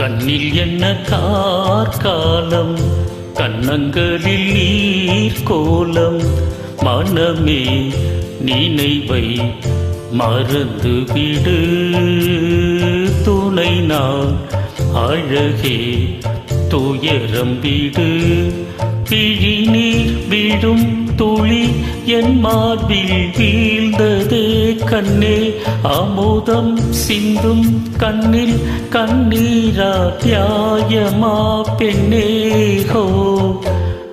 கண்ணில் என்ன கார்காலம் கண்ணங்களில் நீர் கோலம். மனமே நினைவை மறந்துவிடு துணை நான் அழகே துயரம் விடு. பிழி நீர் விடும் துளி என் மார்பில் வீழ்ந்தது கண்ணே. அமுதம் சிந்தும் கண்ணில் கண்ணீரா தியாயமா பெண்ணே ஹோ.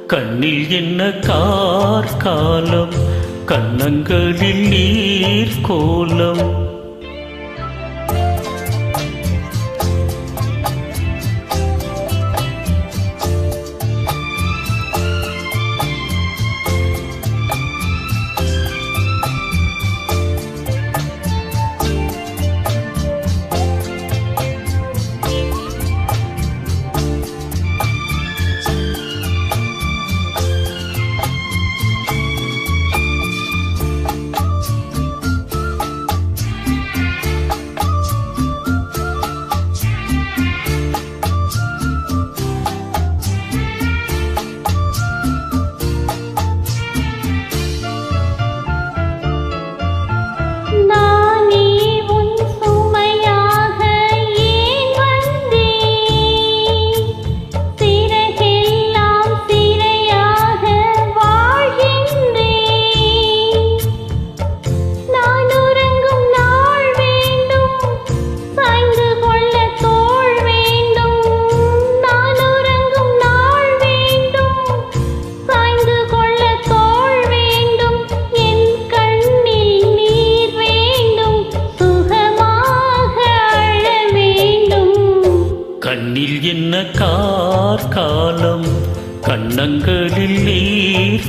கண்ணில் என்ன கார்காலம் கண்ணங்களில் நீர் கோலம். கண்ணங்களில் நீர்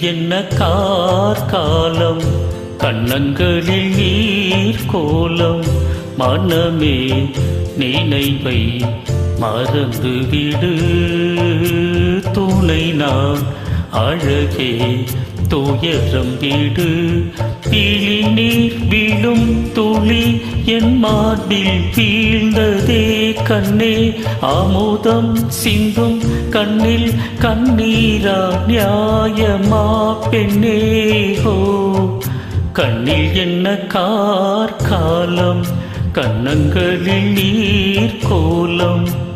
என்ன கார்காலம் கண்ணங்களில் நீர் கோலம். மனமே நினைவை மறந்துவிடு. துணை நான் அழகே துயரம் விடு. பிழி நீர் விழும் துளி என் மார்பில் வீழ்ந்ததே. கண்ணே ஆமோதம் சிந்தும் கண்ணில் கண்ணீரா நியாயமா பெண்ணே ஹோ. கண்ணில் என்ன கார் காலம் கண்ணங்களில் நீர் கோலம்.